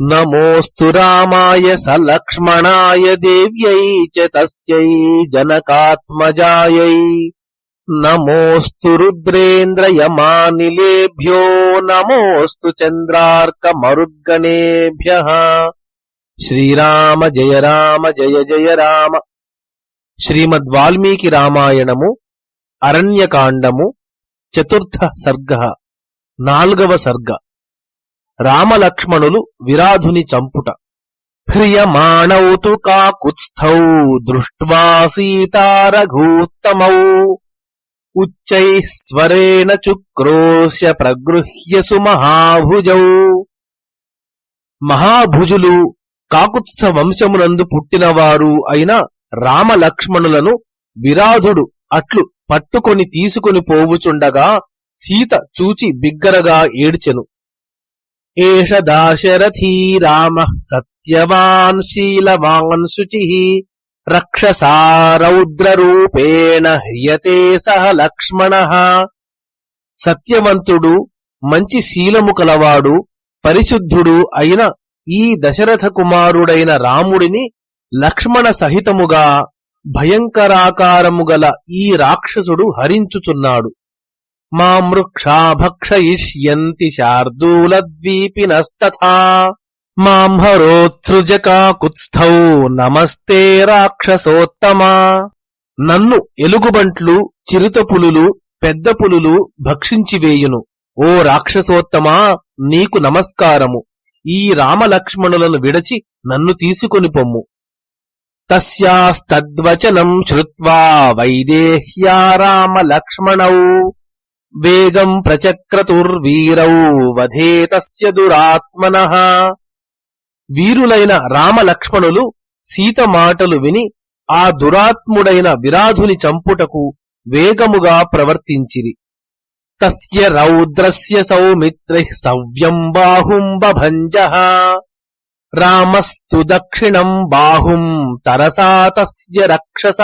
నమోऽस्तु रामाय सलक्ष्मणाय देव्यै च तस्यै जनकात्मजायै नमोऽस्तु रुद्रेन्द्रयमानिलेभ्यो नमोऽस्तु चन्द्रार्कमरुद्गणेभ्यः శ్రీరామ జయ రామ జయ జయ రామ శ్రీమద్ వాల్మీకి రామాయణము అరణ్యకాండము చతుర్థ సర్గ నాలుగవ సర్గ రామలక్ష్మణులు విరాధుని చంపుట. హ్రియమాణౌతు కాకుత్స్థౌ దృష్ట్వా సీతారఘూత్తమౌ ఉచ్చైః స్వరేణ చుక్రోశ్య ప్రగృహ్య సుమహాభుజౌ మహాభుజులు కాకుత్స్థ వంశమునందు పుట్టినవారు అయిన రామలక్ష్మణులను విరాధుడు అట్లు పట్టుకొని తీసుకుని పోవుచుండగా సీత చూచి బిగ్గరగా ఏడ్చెను. ఏష దాశరథీ రామ సత్యవాన్ శీలవాన్ శుచి రక్షసారౌద్రరూపేణ హ్రియతే సహ లక్ష్మణ సత్యవంతుడు మంచి శీలము కలవాడు పరిశుద్ధుడు అయిన ఈ దశరథ కుమారుడైన రాముడిని లక్ష్మణ సహితముగా భయంకరాకారము గల ఈ రాక్షసుడు హరించుచున్నాడు మా మృక్షా భక్షయిష్యంతి శార్దూలద్వీపినస్తథా మాం హరోత్సృజకాకుత్స్థౌ నమస్తే రాక్షసోత్తమా నన్ను ఎలుగుబంట్లు చిరుత పులులు పెద్ద పులులు భక్షించివేయును. ఓ రాక్షసోత్తమా నీకు నమస్కారము. ఈ రామలక్ష్మణులను విడచి నన్ను తీసుకొని పొమ్ము. తస్యాస్తద్వచనం శ్రుత్వా వైదేహ్యా రామలక్ష్మణౌ. వేగం ప్రచక్రతుర్వీరౌ వధే దురాత్మన. వీరులైన రామలక్ష్మణులు సీత మాటలు విని ఆ దురాత్ముడైన విరాధుని చంపుటకు వేగముగా ప్రవర్తించిరి. తస్య రౌద్రస్య సౌమిత్రి సవ్యం బాహుం బభంజ. రామస్తు దక్షిణం బాహుం తరసా తస్య రక్షస.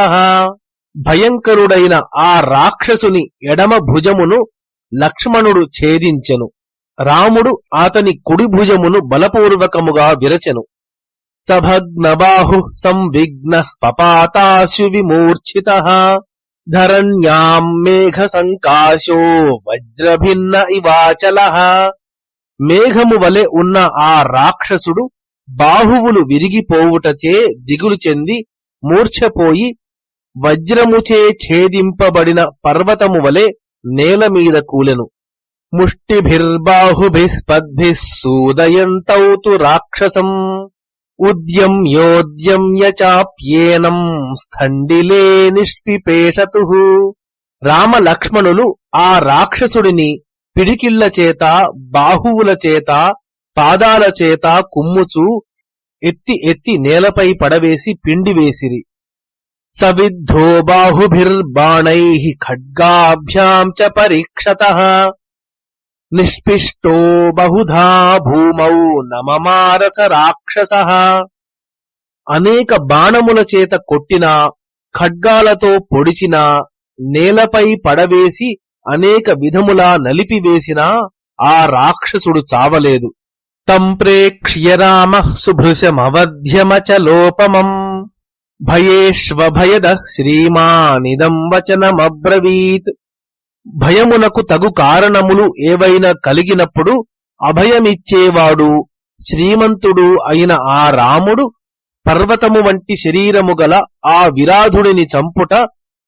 భయంకరుడైన ఆ రాక్షసుని ఎడమ భుజమును లక్ష్మణుడు ఛేదించెను. రాముడు అతని కుడి భుజమును బలపూర్వకముగా విరచెను. సభగ్నబాహు సంవిఘ్న పపాతాశు విమూర్ఛిత ధరణ్యాం మేఘ సంకాశో వజ్రభిన్న ఇవాచల. మేఘము వలె ఉన్న ఆ రాక్షసుడు బాహువులు విరిగిపోవుటచే దిగులు చెంది మూర్ఛపోయి వజ్రముచే ఛేదింపబడిన పర్వతము వలె నేల మీద కూలెను. ముష్టిభిర్బాహుభిః పద్భిः సూదయంతౌ తు రాక్షసం. ఉద్యమ్యోద్యమ్య చాప్యేనం స్థండిలే నిష్పిపేషతు. రామలక్ష్మణులు ఆ రాక్షసుడిని పిడికిళ్ళ చేత బాహువుల చేత పాదాల చేత కుమ్ముచు ఎత్తి ఎత్తి నేలపై పడవేసి పిండివేసిరి సవిద్ధో బాహుభిర్బాణై ఖడ్గాభ్యాం చ పరీక్షత నిష్పిష్టో బహుధా భూమౌ నమమారస రాక్షస అనేక బాణముల చేత కొట్టినా ఖడ్గాలతో పొడిచినా నేలపై పడవేసి అనేక విధములా నలిపివేసినా ఆ రాక్షసుడు చావలేదు తం ప్రేక్ష్య రామ సుభృశమవధ్యమచలోపమం భయేష్వభయద శ్రీమానిదం వచనమబ్రవీత్. భయమునకు తగు కారణములు ఏవైనా కలిగినప్పుడు అభయమిచ్చేవాడు శ్రీమంతుడు అయిన ఆ రాముడు పర్వతము వంటి శరీరము గల ఆ విరాధుడిని చంపుట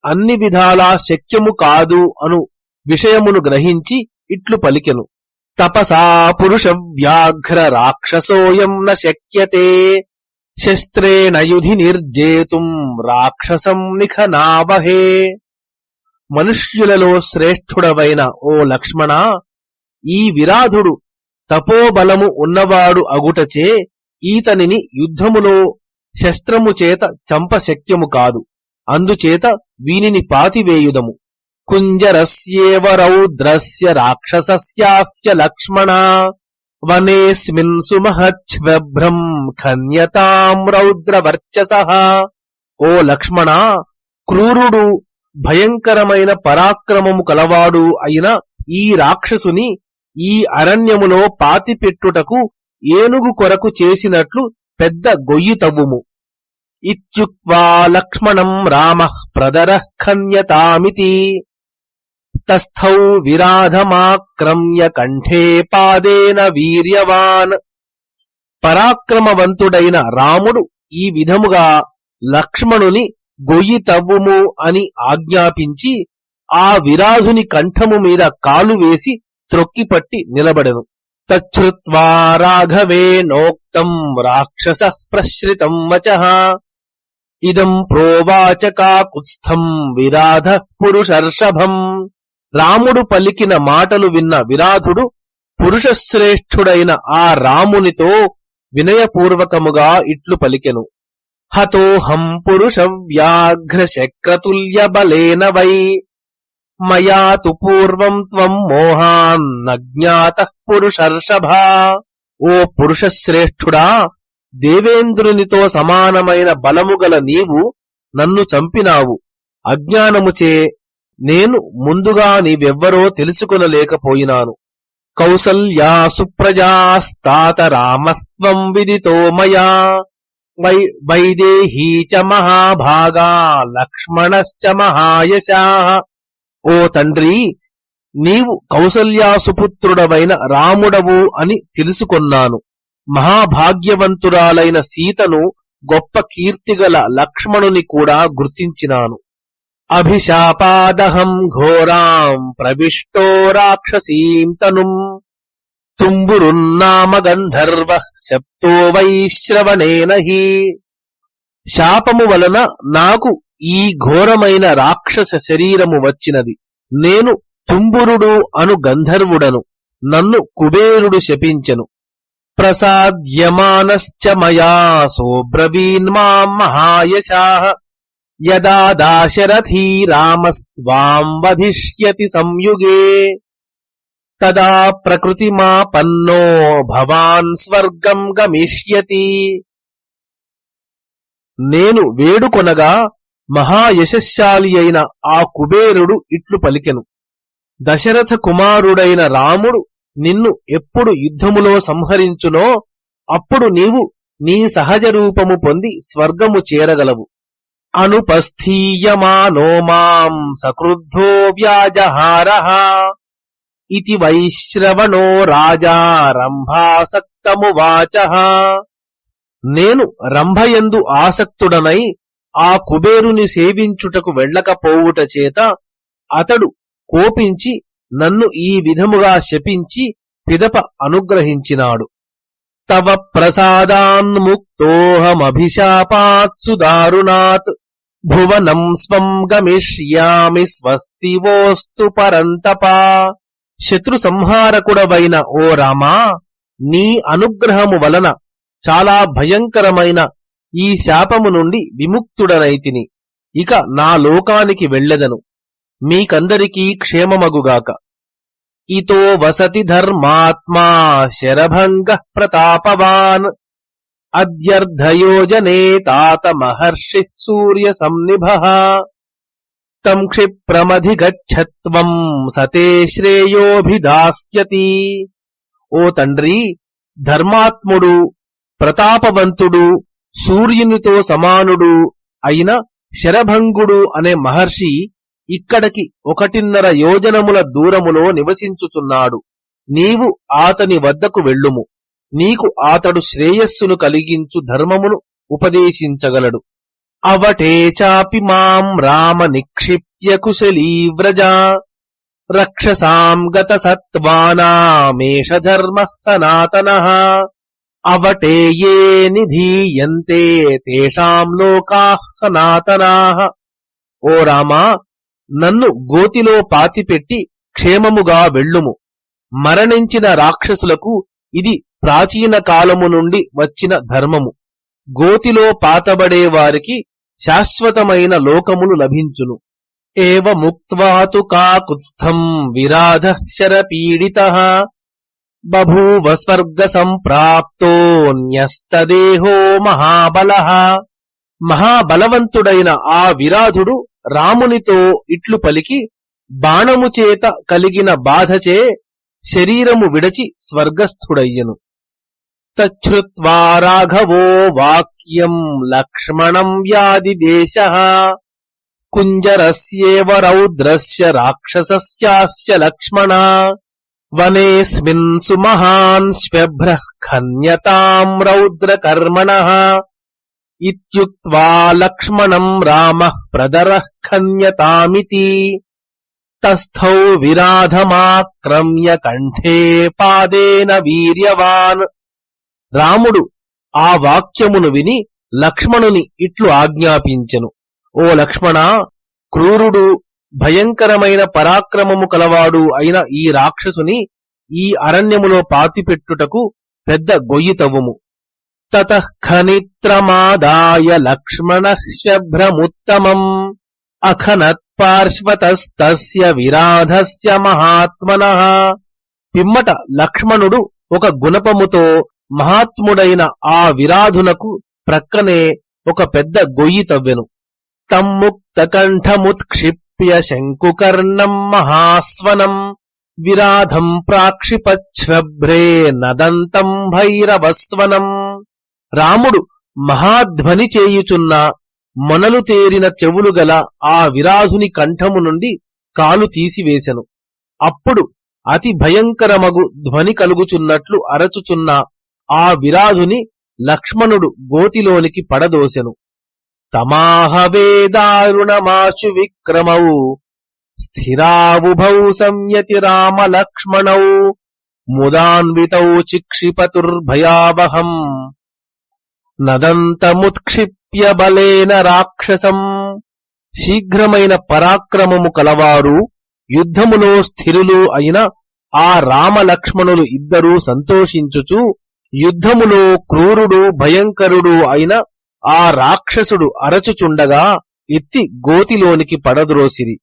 అన్ని విధాలా శక్యము కాదు అను విషయమును గ్రహించి ఇట్లు పలికెను. తపసా పురుష వ్యాఘ్ర రాక్షసోయం న శక్యతే. శస్త్రేణ యుధి నిర్జేతుం రాక్షసం నిఖనావహే. మనుష్యులలో శ్రేష్ఠుడవైన ఓ లక్ష్మణ ఈ విరాధుడు తపోబలము ఉన్నవాడు అగుటచే ఈతనిని యుద్ధములో శస్త్రము చేత చంపశక్యము కాదు. అందుచేత వీనిని పాతివేయుదము. కుంజరస్యేవ రౌద్రస్య రాక్షసస్యాస్య లక్ష్మణ. వనేస్మిన్ సుమహచ్వ్రభ్రం ఖన్యతాం రౌద్రవర్చస ఓ లక్ష్మణ క్రూరుడు భయంకరమైన పరాక్రమము కలవాడు అయిన ఈ రాక్షసుని ఈ అరణ్యములో పాతిపెట్టుటకు ఏనుగు కొరకు చేసినట్లు పెద్ద గొయ్యి తవ్వుము. ఇత్యుక్వా లక్ష్మణం రామ ప్రదర ఖన్యతామితి। తస్థౌ విరాధమాక్రమ్య కంఠే పాదేన వీర్యవాన్. పరాక్రమవంతుడైన రాముడు ఈ విధముగా లక్ష్మణుని గొయ్యి తవ్వుము అని ఆజ్ఞాపించి ఆ విరాజుని కంఠము మీద కాలు వేసి త్రొక్కిపట్టి నిలబడెను. తచ్చుత్వా రాఘవేనోక్తం రాక్షస ప్రశ్రితం వచ. ఇదం ప్రోవాచ కాకుత్స్థం విరాధ పురుషర్షభం. రాముడు పలికిన మాటలు విన్న విరాధుడు పురుషశ్రేష్ఠుడైన ఆ రామునితో వినయపూర్వకముగా ఇట్లు పలికెను. హతోహం పురుష వ్యాఘ్ర శక్రతుల్య బలేన వై మయా తు పూర్వం త్వం మోహాన్నజ్ఞాత పురుషర్షభా. ఓ పురుషశ్రేష్ఠుడా దేవేంద్రునితో సమానమైన బలము గల నీవు నన్ను చంపినావు. అజ్ఞానముచే నేను ముందుగా నీవెవ్వరో తెలుసుకొనలేకపోయినాను. కౌసల్యా సుప్రజాస్తాత రామస్త్వం విదితో మయా. వై వైదేహీ చ మహాభాగా లక్ష్మణశ్చ మహాయశా. ఓ తండ్రి నీవు కౌసల్యాసుపుత్రుడవైన రాముడవు అని తెలుసుకొన్నాను. మహాభాగ్యవంతురాలైన సీతను గొప్ప కీర్తిగల లక్ష్మణుని కూడా గుర్తించినాను. అభిశాపాదహం ఘోరాం ప్రవిష్టో రాక్షసీం తనుం తుంబురున్నామ గంధర్వ శప్తో వైశ్రవణేన హి శాపము వలన నాకు ఈ ఘోరమైన రాక్షస శరీరము వచ్చినది. నేను తుంబురుడు అను గంధర్వుడను నన్ను కుబేరుడు శపించెను. ప్రసాద్యమానశ్చ మయా సోబ్రవీన్మాం మహాయశాః। యదా దాశరథీ రామస్వాం వధిష్యతి సంయుగే. తదా ప్రకృతిమాపన్నో భవాన్ స్వర్గం గమిష్యతి. నేను వేడుకొనగా మహాయశశాలి అయిన ఆ కుబేరుడు ఇట్లు పలికెను. దశరథ కుమారుడైన రాముడు నిన్ను ఎప్పుడు యుద్ధములో సంహరించునో అప్పుడు నీవు నీ సహజ రూపము పొంది స్వర్గము చేరగలవు. అనుపస్థీయమానో మాం సక్రుద్ధో వ్యాజహార ఇతి వైశ్రవణో రాజా రంభాసక్తమువాచ నేను రంభయందు ఆసక్తుడనై ఆ కుబేరుని సేవించుటకు వెళ్ళకపోవుట చేత అతడు కోపించి నన్ను ఈ విధముగా శపించి పిదప అనుగ్రహించినాడు. తవ ప్రసాదాన్ముక్తోహమభిశాపాత్సు దారుణాత్. భువనం స్వం గమిష్యామి స్వస్తివోస్తు పరంతపా. శత్రు సంహారకుడవైన ఓ రామా నీ అనుగ్రహము వలన చాలా భయంకరమైన ఈ శాపము నుండి విముక్తుడనైతిని. ఇక నా లోకానికి వెళ్ళెదను. మీకందరికీ క్షేమమగుగాక. ఇతో వసతి ధర్మాత్మా శరభంగ ప్రతాపవాన్. అద్యర్ధయోజనే తాత మహర్షి సూర్య సంనిభ తం క్షిప్రమధిగచ్చత్వం సతే శ్రేయోభిదాస్యతి. ఓ తండ్రి ధర్మాత్ముడు ప్రతాపవంతుడు సూర్యునితో సమానుడు అయిన శరభంగుడు అనే మహర్షి ఇక్కడికి ఒకటిన్నర యోజనముల దూరములో నివసించుచున్నాడు. నీవు ఆతని వద్దకు వెళ్ళుము. నీకు ఆతడు శ్రేయస్సును కలిగించు ధర్మమును ఉపదేశించగలడు. అవటే చాపి మాం రామ నిక్షిప్య కుశలీవ్రజా రక్షసాం గత సత్వానామేష ధర్మ సనాతన. అవటే ఏ నిధీయంతే తేషాం లోకా సనాతనా. ఓ రామా నన్ను గోతిలో పాతిపెట్టి క్షేమముగా వెళ్ళుము. మరణించిన రాక్షసులకు ఇది ప్రాచీన కాలము నుండి వచ్చిన ధర్మము. గోతిలో పాతబడే వారికి శాశ్వతమైన లోకములు లభించును. ఏవ ముక్వాతు కాకుత్స్థం విరాధ శరపీడిత బభూవ స్వర్గ సంప్రాప్తో న్యస్తదేహో మహాబల. మహాబలవంతుడైన ఆ విరాధుడు రామునితో ఇట్లు పలికి బాణము చేత కలిగిన బాధచే శరీరము విడచి స్వర్గస్థుడయ్యను. తచ్చుత్వా రాఘవో వాక్యం లక్ష్మణం వ్యాధి దేశ. కుంజరస్యేవ రౌద్రస్య రాక్షసస్యాస్య లక్ష్మణ. వనేస్మిన్ సుమహాన్ శ్వ్యభ్రః ఖన్యతాం రౌద్రకర్మణః. ఇత్యుక్త్వా లక్ష్మణం రామ ప్రదర ఖన్యతామితి తస్థౌ విరాధమాక్రమ్య కంఠే పాదేన వీర్యవాన్ రాముడు ఆ వాక్యమును విని లక్ష్మణుని ఇట్లు ఆజ్ఞాపించెను ఓ లక్ష్మణ క్రూరుడు భయంకరమైన పరాక్రమము కలవాడు అయిన ఈ రాక్షసుని ఈ అరణ్యములో పాతిపెట్టుటకు పెద్ద గొయ్యి తవ్వుము తతః ఖనిత్రమాదాయ లక్ష్మణ శభ్రముత్తమం అఖనత్ పార్శ్వతస్తస్య విరాధస్య మహాత్మన పిమ్మట లక్ష్మణుడు ఒక గుణపముతో మహాత్ముడైన ఆ విరాధునకు ప్రక్కనే ఒక పెద్ద గొయ్యి తవ్వెను. తమ్ముక్తకంఠముత్క్షిప్య శంకుకర్ణం మహాస్వనం విరాధం ప్రాక్షిపచ్ఛ్రభ్రే నదంతం భైరవస్వనం. రాముడు మహాధ్వని చేయుచున్న మొనలు తేరిన చెవులు గల ఆ విరాధుని కంఠము నుండి కాలు తీసివేశెను అప్పుడు అతి భయంకరమగు ధ్వని కలుగుచున్నట్లు అరచుచున్న ఆ విరాధుని లక్ష్మణుడు గోతిలోనికి పడదోసెను. తమాహవేదారుణమాశు విక్రమౌ స్థిరావుభౌ సంయతి రామలక్ష్మణౌ ముదాన్వితౌ చిక్షిపతుర్భయావహం. నదంతముత్క్షిప్య బలేన రాక్షసం. శీఘ్రమైన పరాక్రమము కలవారు. యుద్ధములో స్థిరులు అయిన ఆ రామలక్ష్మణులు ఇద్దరూ సంతోషించుచు యుద్ధములో క్రూరుడు భయంకరుడు అయిన ఆ రాక్షసుడు అరచుచుండగా ఎత్తి గోతిలోనికి పడద్రోసిరి.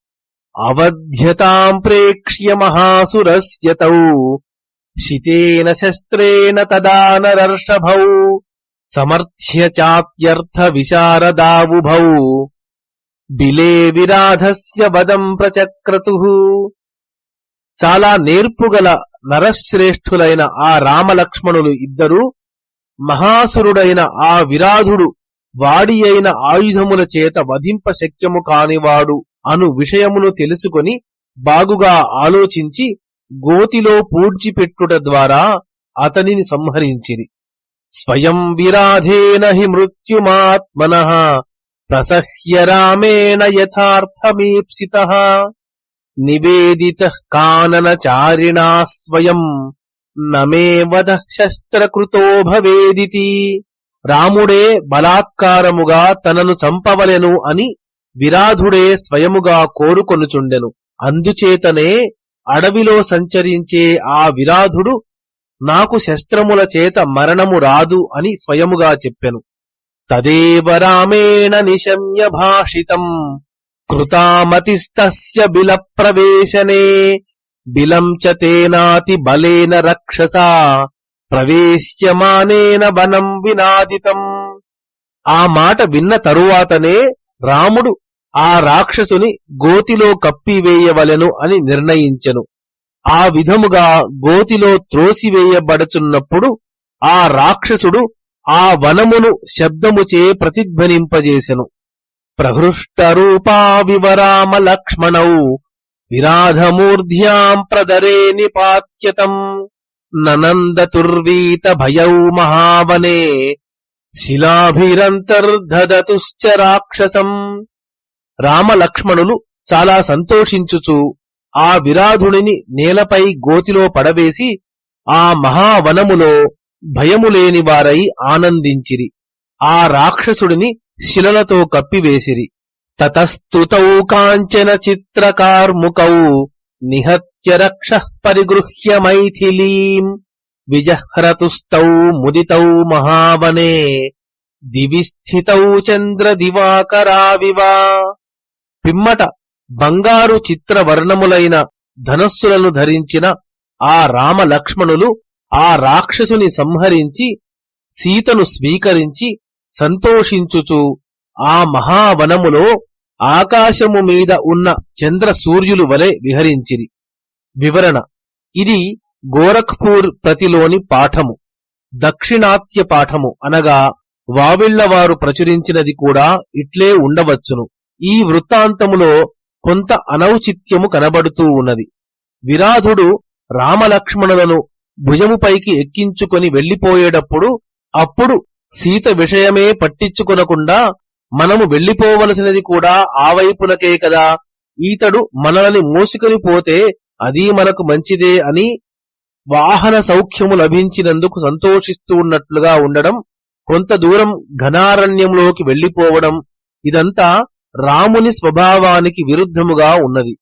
అవధ్యతాం ప్రేక్ష్య మహాసురస్యతౌ. శితేన శస్త్రేణ తదానరర్షభౌ సమర్థ్య చాత్యర్థ విశారదావుభౌ బిలే విరాధస్య వదం ప్రచక్రతు. చాలా నేర్పుగల నరశ్రేష్ఠులైన ఆ రామలక్ష్మణులు ఇద్దరూ మహాసురుడైన ఆ విరాధుడు వాడి అయిన ఆయుధముల చేత వధింప శక్యము కానివాడు అను విషయమును తెలుసుకొని బాగుగా ఆలోచించి గోతిలో పూడ్చిపెట్టుట ద్వారా అతనిని సంహరించిరి. స్వయం విరాధేన హి మృత్యుమాత్మన ప్రసహ్య రామేణ యథార్థమీప్సిత నివేదిత కాననచారిణా స్వయం నమే వద శస్త్రకృతో భవేదితి రాముడే బలాత్కారముగా తనను చంపవలెను అని విరాధుడే స్వయముగా కోరుకొనుచుండెను. అందుచేతనే అడవిలో సంచరించే ఆ విరాధుడు నాకు శస్త్రముల చేత మరణము రాదు అని స్వయముగా చెప్పెను. తదేవ రామేణ నిశమ్య భాషితం. కృతామతిస్తస్య బిల ప్రవేశనే బిలం చ తేనాతి బలేన రక్షసా. ప్రవేశ్యమానేన వనం వినాదితం. ఆ మాట విన్న తరువాతనే రాముడు ఆ రాక్షసుని గోతిలో కప్పివేయవలెను అని నిర్ణయించెను. ఆ విధముగా గోతిలో త్రోసివేయబడుచున్నప్పుడు ఆ రాక్షసుడు ఆ వనమును శబ్దముచే ప్రతిధ్వనింపజేసెను. ప్రహృష్టరూపా వివరామ లక్ష్మణౌ విరాధమూర్ధ్యాం ప్రదరే నిపాత్యతం ననందతుర్వీత భయౌ మహావనే శిలాభిరంతర్ధదతుశ్చ రాక్షసం. రామలక్ష్మణులు చాలా సంతోషించుచు ఆ విరాధుడిని నేలపై గోతిలో పడవేసి ఆ మహావనములో భయములేని వారై ఆనందించిరి. ఆ రాక్షసుడిని శిలలతో కప్పివేసిరి. తతస్తుతౌ కాంచన చిత్రకార్ముకౌ నిహత్య రక్ష పరిగృహ్య మైథిలీం విజహ్రతుస్తౌ ముదితౌ మహావనే దివి స్థితౌ చంద్ర దివాకరావివా పిమ్మట బంగారు చిత్రవర్ణములైన ధనస్సులను ధరించిన ఆ రామ లక్ష్మణులు ఆ రాక్షసుని సంహరించి సీతను స్వీకరించి సంతోషించుచు ఆ మహావనములో ఆకాశము మీద ఉన్న చంద్ర సూర్యులు వలె విహరించిరి. వివరణ. ఇది గోరఖ్పూర్ ప్రతిలోని పాఠము. దక్షిణాత్య పాఠము అనగా వావిళ్ళవారు ప్రచురించినది కూడా ఇట్లే ఉండవచ్చును. ఈ వృత్తాంతములో కొంత అనౌచిత్యము కనబడుతూ ఉన్నది. విరాధుడు రామలక్ష్మణులను భుజముపైకి ఎక్కించుకొని వెళ్ళిపోయేటప్పుడు అప్పుడు సీత విషయమే పట్టించుకొనకుండా మనము వెళ్ళిపోవలసినది కూడా ఆ వైపునకే కదా. ఈతడు మనల్ని మోసుకొని పోతే అది మనకు మంచిదే అని వాహన సౌఖ్యము లభించినందుకు సంతోషిస్తూ ఉన్నట్లుగా ఉండడం కొంత దూరం ఘనారణ్యంలోకి వెళ్ళిపోవడం ఇదంతా రాముని స్వభావానికి విరుద్ధముగా ఉన్నది.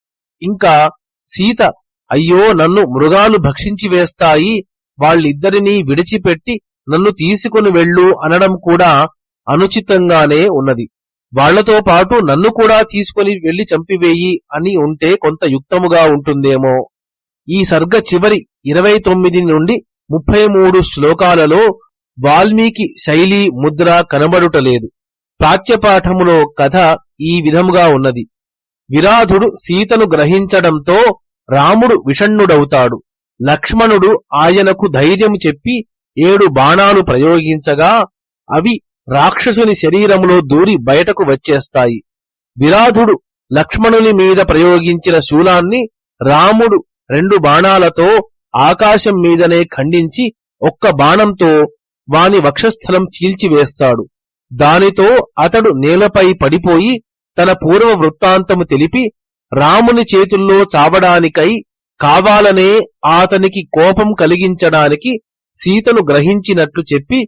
ఇంకా సీత అయ్యో నన్ను మృగాలు భక్షించి వేస్తాయి. వాళ్ళిద్దరినీ విడిచిపెట్టి నన్ను తీసుకుని వెళ్ళు అనడం కూడా అనుచితంగానే ఉన్నది. వాళ్ళతో పాటు నన్ను కూడా తీసుకుని వెళ్ళి చంపివేయి అని ఉంటే కొంత యుక్తముగా ఉంటుందేమో. ఈ సర్గ చివరి ఇరవై తొమ్మిది నుండి ముప్పై మూడు శ్లోకాలలో వాల్మీకి శైలి ముద్ర కనబడుటలేదు ప్రాచ్యపాఠములో కథ ఈ విధముగా ఉన్నది. విరాధుడు సీతను గ్రహించడంతో రాముడు విషణ్ణుడవుతాడు. లక్ష్మణుడు ఆయనకు ధైర్యం చెప్పి ఏడు బాణాలు ప్రయోగించగా అవి రాక్షసుని శరీరములో దూరి బయటకు వచ్చేస్తాయి. విరాధుడు లక్ష్మణుని మీద ప్రయోగించిన శూలాన్ని రాముడు రెండు బాణాలతో ఆకాశం మీదనే ఖండించి ఒక్క బాణంతో వాని వక్షస్థలం చీల్చివేస్తాడు. దానితో అతడు నేలపై పడిపోయి తన పూర్వ వృత్తాంతము తెలిపి రాముని చేతుల్లో చావడానికై కావాలనే అతనికి కోపం కలిగించడానికి సీతను గ్రహించినట్లు చెప్పి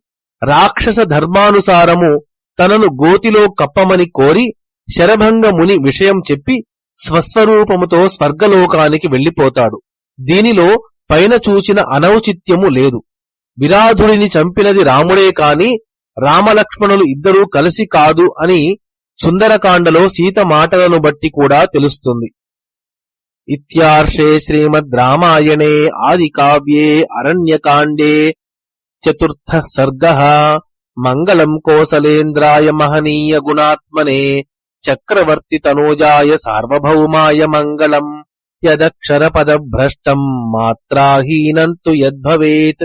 రాక్షస ధర్మానుసారము తనను గోతిలో కప్పమని కోరి శరభంగ ముని విషయం చెప్పి స్వస్వరూపముతో స్వర్గలోకానికి వెళ్ళిపోతాడు దీనిలో పైన చూచిన అనౌచిత్యము లేదు. విరాధుడిని చంపినది రాముడే కాని రామలక్ష్మణులు ఇద్దరూ కలిసి కాదు అని సుందరకాండలో సీత మాటలను బట్టి కూడా తెలుస్తుంది. ఇత్యార్షే శ్రీమద్ రామాయణే ఆది కావ్యే అరణ్యకాండే చతుర్థ సర్గ మంగళం కోసలేంద్రాయ మహనీయ గుణాత్మనే చక్రవర్తి తనూజాయ సార్వభౌమాయ మంగళం యదక్షర పదభ్రష్టం మాత్రాహీనంతు యద్భవేత్